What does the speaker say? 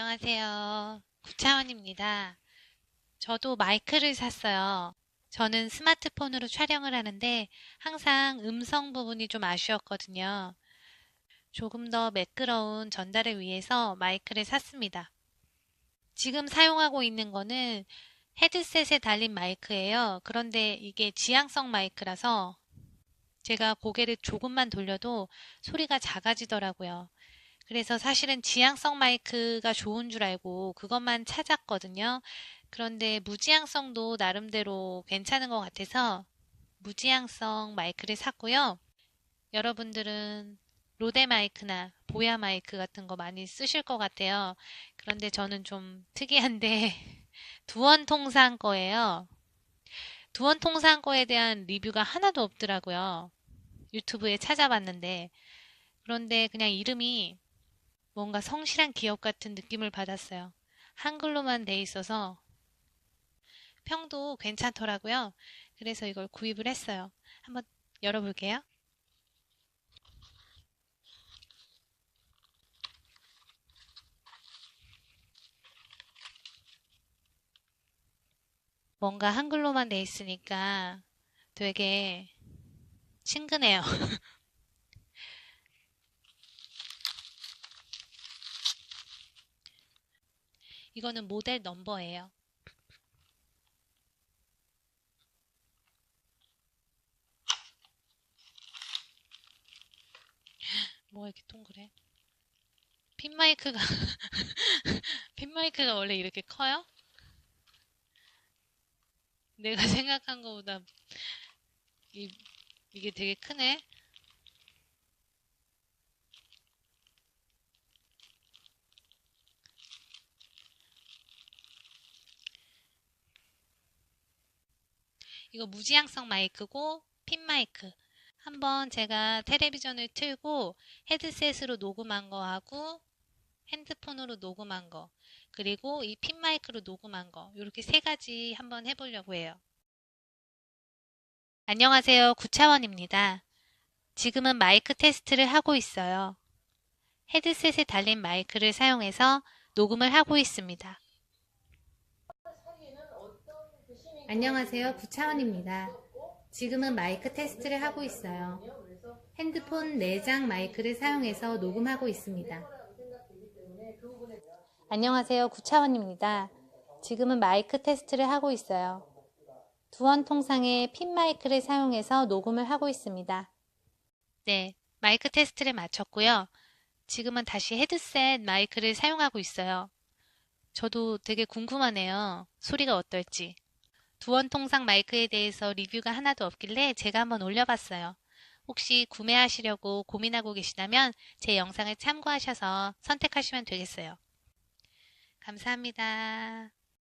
안녕하세요. 구차원입니다. 저도 마이크를 샀어요. 저는 스마트폰으로 촬영을 하는데 항상 음성 부분이 좀 아쉬웠거든요. 조금 더 매끄러운 전달을 위해서 마이크를 샀습니다. 지금 사용하고 있는 거는 헤드셋에 달린 마이크예요. 그런데 이게 지향성 마이크라서 제가 고개를 조금만 돌려도 소리가 작아지더라고요. 그래서 사실은 지향성 마이크가 좋은 줄 알고 그것만 찾았거든요. 그런데 무지향성도 나름대로 괜찮은 것 같아서 무지향성 마이크를 샀고요. 여러분들은 로데 마이크나 보야 마이크 같은 거 많이 쓰실 것 같아요. 그런데 저는 좀 특이한데 두원 통상 거예요. 두원 통상 거에 대한 리뷰가 하나도 없더라고요. 유튜브에 찾아봤는데 그런데 그냥 이름이 뭔가 성실한 기업 같은 느낌을 받았어요. 한글로만 돼 있어서 평도 괜찮더라고요. 그래서 이걸 구입을 했어요. 한번 열어볼게요. 뭔가 한글로만 돼 있으니까 되게 친근해요. 이거는 모델 넘버예요. 뭐가 이렇게 동그래? 핀 마이크가 핀 마이크가 원래 이렇게 커요? 내가 생각한 것보다 이, 이게 되게 크네. 이거 무지향성 마이크고 핀 마이크. 한번 제가 텔레비전을 틀고 헤드셋으로 녹음한 거하고 핸드폰으로 녹음한 거 그리고 이 핀 마이크로 녹음한 거 이렇게 세 가지 한번 해보려고 해요. 안녕하세요. 구차원입니다. 지금은 마이크 테스트를 하고 있어요. 헤드셋에 달린 마이크를 사용해서 녹음을 하고 있습니다. 안녕하세요. 구차원입니다. 지금은 마이크 테스트를 하고 있어요. 핸드폰 내장 마이크를 사용해서 녹음하고 있습니다. 안녕하세요. 구차원입니다. 지금은 마이크 테스트를 하고 있어요. 두원 통상의 핀 마이크를 사용해서 녹음을 하고 있습니다. 네, 마이크 테스트를 마쳤고요. 지금은 다시 헤드셋 마이크를 사용하고 있어요. 저도 되게 궁금하네요. 소리가 어떨지. 두원 통상 마이크에 대해서 리뷰가 하나도 없길래 제가 한번 올려봤어요. 혹시 구매하시려고 고민하고 계시다면 제 영상을 참고하셔서 선택하시면 되겠어요. 감사합니다.